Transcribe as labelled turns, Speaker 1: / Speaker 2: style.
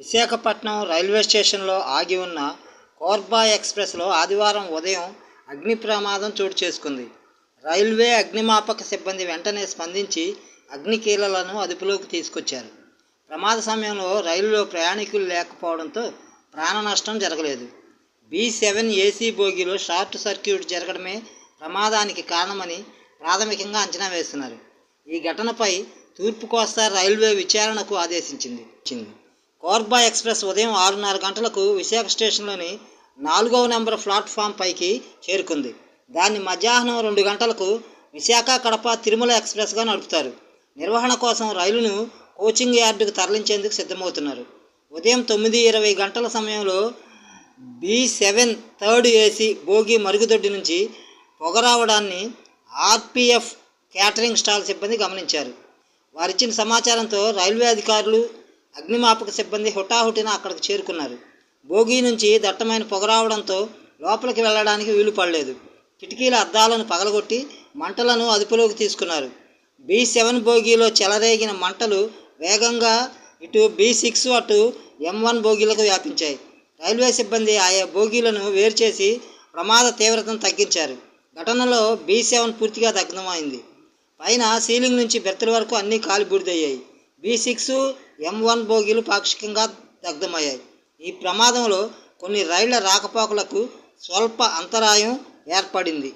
Speaker 1: Visakhapatnam railway స్టేషన్లో ఆగి ఉన్న కోర్బా ఎక్స్ప్రెస్లో ఆదివారం ఉదయం అగ్ని ప్రమాదం చోటు చేసుకుంది. రైల్వే అగ్నిమాపక సిబ్బంది వెంటనే స్పందించి అగ్నికీలలను అదుపులోకి తీసుకొచ్చారు. ప్రమాద సమయంలో రైలులో ప్రయాణికులు లేకపోవడంతో ప్రాణ నష్టం జరగలేదు. బి సెవెన్ ఏసీ బోగిలో షార్ట్ సర్క్యూట్ జరగడమే ప్రమాదానికి కారణమని ప్రాథమికంగా అంచనా వేస్తున్నారు. ఈ ఘటనపై తూర్పు కోస్తా రైల్వే విచారణకు ఆదేశించింది. కోర్బా ఎక్స్ప్రెస్ ఉదయం ఆరున్నర గంటలకు విశాఖ స్టేషన్లోని నాలుగవ నెంబర్ ప్లాట్ఫామ్ పైకి చేరుకుంది. దాన్ని మధ్యాహ్నం రెండు గంటలకు విశాఖ కడప తిరుమల ఎక్స్ప్రెస్గా నడుపుతారు. నిర్వహణ కోసం రైలును కోచింగ్ యార్డుకు తరలించేందుకు సిద్ధమవుతున్నారు. ఉదయం తొమ్మిది ఇరవై గంటల సమయంలో B seven third AC bogie మరుగుదొడ్డి నుంచి పొగ రావడాన్ని ఆర్పిఎఫ్ క్యాటరింగ్ స్టాల్ సిబ్బంది గమనించారు. వారిచ్చిన సమాచారంతో రైల్వే అధికారులు అగ్నిమాపక సిబ్బంది హుటాహుటిన అక్కడికి చేరుకున్నారు. భోగి నుంచి దట్టమైన పొగ రావడంతో లోపలికి వెళ్ళడానికి వీలు పడలేదు. కిటికీల అద్దాలను పగలగొట్టి మంటలను అదుపులోకి తీసుకున్నారు. బి సెవెన్ బోగీలో చెలరేగిన మంటలు వేగంగా ఇటు బి సిక్స్ అటు ఎం వన్ బోగీలకు వ్యాపించాయి. రైల్వే సిబ్బంది ఆయా బోగీలను వేరు చేసి ప్రమాద తీవ్రతను తగ్గించారు. ఘటనలో బి సెవెన్ పూర్తిగా దగ్ధమైంది. పైన సీలింగ్ నుంచి బెర్తల వరకు అన్నీ కాలి బూడిదయ్యాయి బి సిక్స్ ఎం వన్ బోగీలు పాక్షికంగా దగ్ధమయ్యాయి. ఈ ప్రమాదంలో కొన్ని రైళ్ళ రాకపోకలకు స్వల్ప అంతరాయం ఏర్పడింది.